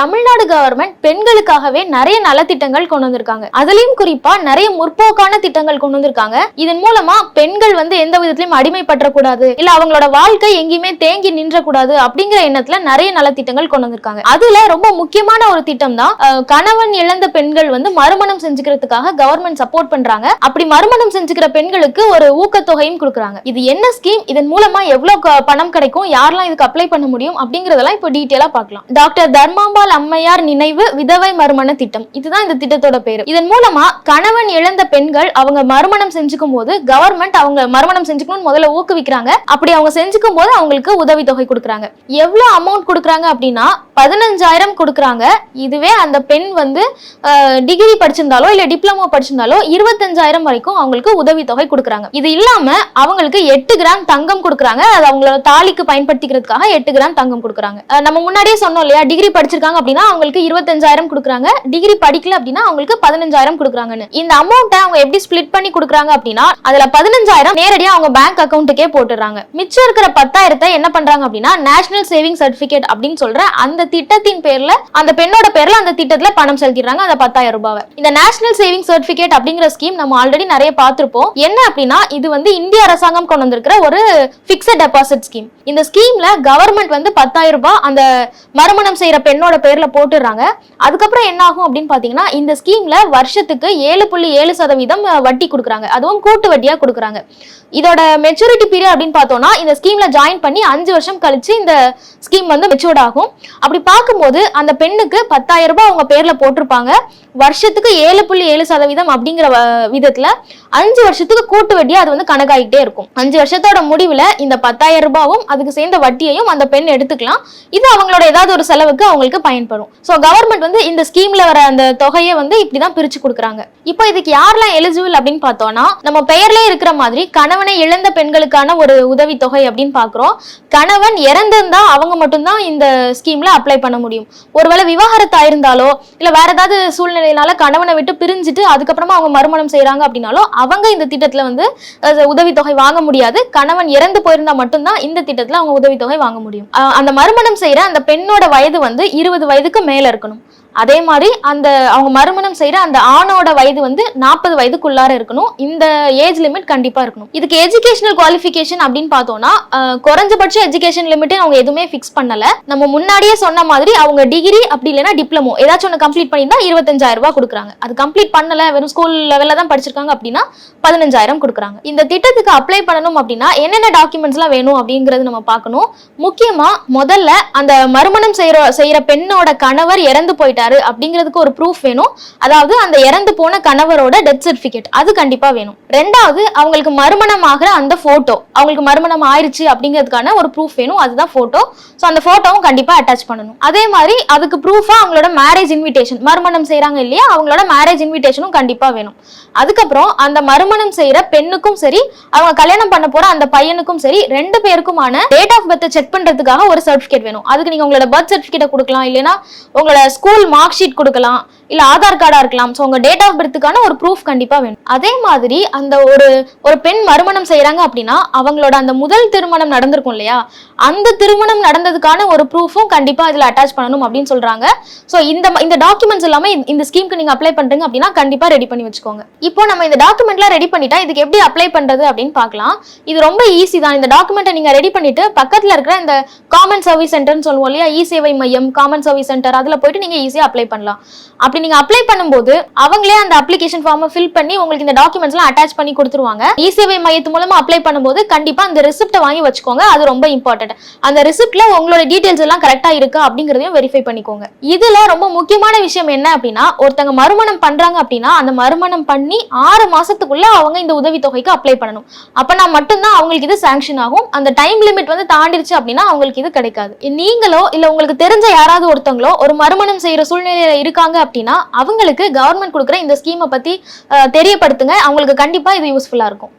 Tamil Nadu government பெண்களுக்காகவே நிறைய நலத்திட்டங்கள் கொண்டு வந்திருக்காங்க. அதுலயும் குறிப்பா நிறைய முற்போக்கான திட்டங்கள் கொண்டு வந்திருக்காங்க. இதன் மூலமா பெண்கள் வந்து எந்த விதத்திலும் அடிமைப்பற்றக்கூடாது இல்ல அவங்களோட வாழ்க்கை எங்கேயுமே தேங்கி நின்றக்கூடாது அப்படிங்கிற எண்ணத்துல நிறைய நலத்திட்டங்கள் கொண்டு வந்திருக்காங்க. அதுல ரொம்ப முக்கியமான ஒரு திட்டம் தான் கணவன் இழந்த பெண்கள் வந்து மறுமணம் செஞ்சுக்கிறதுக்காக கவர்மெண்ட் சப்போர்ட் பண்றாங்க. அப்படி மறுமணம் செஞ்சுக்கிற பெண்களுக்கு ஒரு ஊக்கத்தொகையும் கொடுக்குறாங்க. இது என்ன ஸ்கீம் இதன் மூலமா எவ்வளவு க- பணம் கிடைக்கும்? யாரெல்லாம் இதுக்கு அப்ளை பண்ண முடியும்? அப்படிங்கறதெல்லாம் இப்போ டீட்டெயிலா பார்க்கலாம். டாக்டர் தர்மாம்பால் தர்மாம்பாள் அம்மையார் நினைவு விதவை மறுமண திட்டம். இதுதான் இந்த திட்டத்தோட பேரு. இதன் மூலமா கணவன் இழந்த பெண்கள் அவங்க மறுமணம் செஞ்சுக்கும் போது கவர்மெண்ட் அவங்க மறுமணம் செஞ்சுக்கணும்னு முதல்ல ஊக்குவிக்கிறாங்க. அப்படி அவங்க செஞ்சுக்கும் போது அவங்களுக்கு உதவித்தொகை கொடுக்குறாங்க. எவ்வளவு அமௌண்ட் கொடுக்குறாங்க அப்படின்னா பதினஞ்சாயிரம் கொடுக்குறாங்க. இதுவே அந்த பெண் வந்து டிகிரி படிச்சிருந்தாலோ இல்ல டிப்ளமோ படிச்சிருந்தாலோ இருபத்தஞ்சாயிரம் வரைக்கும் அவங்களுக்கு உதவித்தொகை கொடுக்குறாங்க. இது இல்லாம அவங்களுக்கு எட்டு கிராம் தங்கம் கொடுக்குறாங்க. அது அவங்களோட தாலிக்கு பயன்படுத்திக்கிறதுக்காக எட்டு கிராம் தங்கம் கொடுக்குறாங்க. நம்ம முன்னாடியே சொன்னோம் இல்லையா? டிகிரி படிச்சிருக்காங்க அப்படின்னா அவங்களுக்கு இருபத்தஞ்சாயிரம் கொடுக்குறாங்க. டிகிரி படிக்கல அப்படின்னா அவங்களுக்கு பதினஞ்சாயிரம் கொடுக்குறாங்கன்னு. இந்த அமௌண்ட்டை அவங்க எப்படி ஸ்பிளிட் பண்ணி கொடுக்குறாங்க அப்படின்னா அதுல பதினஞ்சாயிரம் நேரடியாக அவங்க பேங்க் அக்கௌண்ட்டுக்கே போட்டுறாங்க மிச்சம் இருக்கிற பத்தாயிரத்தை என்ன பண்றாங்க அப்படின்னா நேஷனல் சேவிங் சர்டிபிகேட் அப்படின்னு சொல்ற அந்த திட்டத்தின் பேர்ல அந்த பெண்ணோட பேர்ல அந்த திட்டத்துல பணம் செலுத்திடுறாங்க அந்த பத்தாயிரம் ரூபாவை. இந்த நேஷனல் சேவிங் சர்டிபிகேட் அப்படிங்கிற ஸ்கீம் நம்ம ஆல்ரெடி நிறைய பார்த்திருப்போம். என்ன அப்படின்னா இது வந்து இந்திய அரசாங்கம் கொண்டு வந்திருக்கிற ஒரு பிக்சட் டெபாசிட் ஸ்கீம் இந்த ஸ்கீம்ல கவர்மெண்ட் வந்து பத்தாயிரம் ரூபாய் அந்த மறுமணம் செய்யற பெண்ணோட பேர்ல போட்டுடுறாங்க. அதுக்கப்புறம் என்ன ஆகும் அப்படின்னு பாத்தீங்கன்னா இந்த ஸ்கீம்ல வருஷத்துக்கு ஏழு புள்ளி ஏழு சதவீதம் வட்டி கொடுக்குறாங்க. அதுவும் கூட்டு வட்டியா கொடுக்குறாங்க. இதோட மெச்சூரிட்டி பீரியட் அப்படின்னு பார்த்தோம்னா இந்த ஸ்கீம்ல ஜாயின் பண்ணி அஞ்சு வருஷம் கழிச்சு இந்த ஸ்கீம் வந்து மெச்சூர்ட் ஆகும். அப்படி பார்க்கும்போது அந்த பெண்ணுக்கு பத்தாயிரம் ரூபாய் அவங்க பேர்ல போட்டிருப்பாங்க. வருஷத்துக்கு ஏழு புள்ளி ஏழு சதவீதம் அப்படிங்கிற வ- விதத்துல அஞ்சு வருஷத்துக்கு கூட்டு வட்டியா அது வந்து கணக்காகிட்டே இருக்கும். அஞ்சு வருஷத்தோட முடிவுல இந்த பத்தாயிரம் ரூபாவும் அதுக்கு சேர்ந்த வட்டியையும் அந்த பெண் எடுத்துக்கலாம். இது அவங்களோட ஏதாவது ஒரு செலவுக்கு அவங்களுக்கு பயன்படும். ஸோ கவர்மெண்ட் வந்து இந்த ஸ்கீம்ல வர அந்த தொகையை வந்து இப்படிதான் பிரிச்சு கொடுக்குறாங்க. இப்போ இதுக்கு யாரெல்லாம் எலிஜிபிள் அப்படின்னு பார்த்தோம்னா நம்ம பெயர்லேயே இருக்கிற மாதிரி கணவனை இழந்த பெண்களுக்கான ஒரு உதவி தொகை அப்படின்னு பார்க்குறோம். கணவன் இறந்திருந்தா அவங்க மட்டும்தான் இந்த ஸ்கீம்ல அப்ளை பண்ண முடியும். ஒருவேளை விவாகரத்து ஆயிருந்தாலோ இல்ல வேற ஏதாவது சூழ்நிலையினால கணவனை விட்டு பிரிஞ்சுட்டு அதுக்கப்புறமா அவங்க மறுமணம் செய்யறாங்க அப்படின்னாலோ அவங்க இந்த திட்டத்துல வந்து உதவி உதவித்தொகை வாங்க முடியாது. கணவன் இறந்து போயிருந்தா மட்டும்தான் இந்த திட்டத்துல அவங்க உதவித்தொகை வாங்க முடியும். அந்த மறுமணம் செய்யற அந்த பெண்ணோட வயது வந்து இருபது வயதுக்கு மேல இருக்கணும். அதே மாதிரி அந்த அவங்க மறுமணம் செய்யற அந்த ஆணோட வயது வந்து நாற்பது வயதுக்குள்ளார இருக்கணும். இந்த ஏஜ் லிமிட் கண்டிப்பா இருக்கணும். இதுக்கு எஜுகேஷனல் குவாலிஃபிகேஷன் அப்படின்னு பார்த்தோம்னா குறைஞ்சபட்ச எஜுகேஷன் லிமிட்டே அவங்க எதுவுமே ஃபிக்ஸ் பண்ணல. நம்ம முன்னாடியே சொன்ன மாதிரி அவங்க டிகிரி அப்படி இல்லைன்னா டிப்ளமோ ஏதாச்சும் ஒன்று கம்ப்ளீட் பண்ணியிருந்தா இருபத்தஞ்சாயிரம் ரூபாய் கொடுக்குறாங்க. அது கம்ப்ளீட் பண்ணல வெறும் ஸ்கூல் லெவலில் தான் படிச்சிருக்காங்க அப்படின்னா பதினஞ்சாயிரம் கொடுக்குறாங்க. இந்த திட்டத்துக்கு அப்ளை பண்ணணும் அப்படின்னா என்னென்ன டாக்குமெண்ட்ஸ்லாம் வேணும் அப்படிங்கிறது நம்ம பார்க்கணும். முக்கியமா முதல்ல அந்த மறுமணம் செய்யற செய்யற பெண்ணோட கணவர் இறந்து போயிட்டு போயிட்டாரு அப்படிங்கிறதுக்கு ஒரு ப்ரூஃப் வேணும். அதாவது அந்த இறந்து போன கணவரோட டெத் சர்டிபிகேட் அது கண்டிப்பா வேணும். ரெண்டாவது அவங்களுக்கு மறுமணம் ஆகிற அந்த போட்டோ அவங்களுக்கு மறுமணம் ஆயிருச்சு அப்படிங்கிறதுக்கான ஒரு ப்ரூஃப் வேணும். அதுதான் போட்டோ ஸோ அந்த போட்டோவும் கண்டிப்பா அட்டாச் பண்ணணும். அதே மாதிரி அதுக்கு ப்ரூஃபா அவங்களோட மேரேஜ் இன்விடேஷன் மறுமணம் செய்யறாங்க இல்லையா? அவங்களோட மேரேஜ் இன்விடேஷனும் கண்டிப்பா வேணும். அதுக்கப்புறம் அந்த மறுமணம் செய்யற பெண்ணுக்கும் சரி அவங்க கல்யாணம் பண்ண போற அந்த பையனுக்கும் சரி ரெண்டு பேருக்குமான டேட் ஆஃப் பர்த் செக் பண்றதுக்காக ஒரு சர்டிபிகேட் வேணும். அதுக்கு நீங்க உங்களோட பர்த் சர்டிபிகேட்டை கொடுக்கலாம். இல்லைன்னா உங்களோட ஸ்கூல் மார்க் ஷீட் கொடுக்கலாம். இல்ல ஆதார் கார்டா இருக்கலாம். ஸோ உங்க டேட் ஆஃப் பர்த்துக்கான ஒரு ப்ரூஃப் கண்டிப்பா வேணும். அதே மாதிரி அந்த ஒரு ஒரு பெண் மறுமணம் செய்கிறாங்க அப்படின்னா அவங்களோட அந்த முதல் திருமணம் நடந்திருக்கும் இல்லையா? அந்த திருமணம் நடந்ததுக்கான ஒரு ப்ரூஃபும் கண்டிப்பா இதுல அட்டாச் பண்ணணும் அப்படின்னு சொல்றாங்க. ஸோ இந்த இந்த டாக்குமெண்ட்ஸ் எல்லாமே இந்த- ஸ்கீம்க்கு நீங்க அப்ளை பண்றீங்க அப்படின்னா கண்டிப்பா ரெடி பண்ணி வச்சுக்கோங்க. இப்போ நம்ம இந்த டாக்குமெண்ட்லாம் ரெடி பண்ணிட்டா இதுக்கு எப்படி அப்ளை பண்றது அப்படின்னு பார்க்கலாம். இது ரொம்ப ஈஸி தான். இந்த டாக்குமெண்ட்டை நீங்க ரெடி பண்ணிட்டு பக்கத்துல இருக்கிற இந்த காமன் சர்வீஸ் சென்டர்னு சொல்லுவோம் இல்லையா? இ சேவை மையம் காமன் சர்வீஸ் சென்டர் அதுல போயிட்டு நீங்க ஈஸியா அப்ளை பண்ணலாம். அப்படி நீங்க அப்ளை பண்ணும்போது அவங்களே அந்த அப்ளிகேஷன் ஃபார்மை ஃபில் பண்ணி உங்களுக்கு இந்த டாக்குமெண்ட்ஸ் எல்லாம் அட்டாச் பண்ணி கொடுத்துருவாங்க. இ சேவை மையத்து மூலமா அப்ளை பண்ணும்போது கண்டிப்பா அந்த ரிசிப்ட்டை வாங்கி வச்சுக்கோங்க. அது ரொம்ப இம்பார்ட்டன்ட் அந்த ரிசிப்ட்ல உங்களோட டீடைல்ஸ் எல்லாம் கரெக்டா இருக்கா அப்படிங்கறதையும் வெரிஃபை பண்ணிக்கோங்க. இதுல ரொம்ப முக்கியமான விஷயம் என்ன அப்படின்னா ஒருத்தங்க மறுமணம் பண்றாங்க அப்படின்னா அந்த மறுமணம் பண்ணி ஆறு மாசத்துக்குள்ள அவங்க இந்த உதவித்தொகைக்கு அப்ளை பண்ணணும். அப்பனா மட்டும்தான் அவங்களுக்கு இது சாங்ஷன் ஆகும். அந்த டைம் லிமிட் வந்து தாண்டிருச்சு அப்படின்னா அவங்களுக்கு இது கிடைக்காது. நீங்களோ இல்ல உங்களுக்கு தெரிஞ்ச யாராவது ஒருத்தங்களோ ஒரு மறுமணம் செய்யற சூழ்நிலையில இருக்காங்க அப்படின்னா அவங்களுக்கு கவர்மெண்ட் கொடுக்குற இந்த ஸ்கீமை பத்தி தெரியப்படுத்துங்க. அவங்களுக்கு கண்டிப்பா இது யூஸ்ஃபுல்லா இருக்கும்.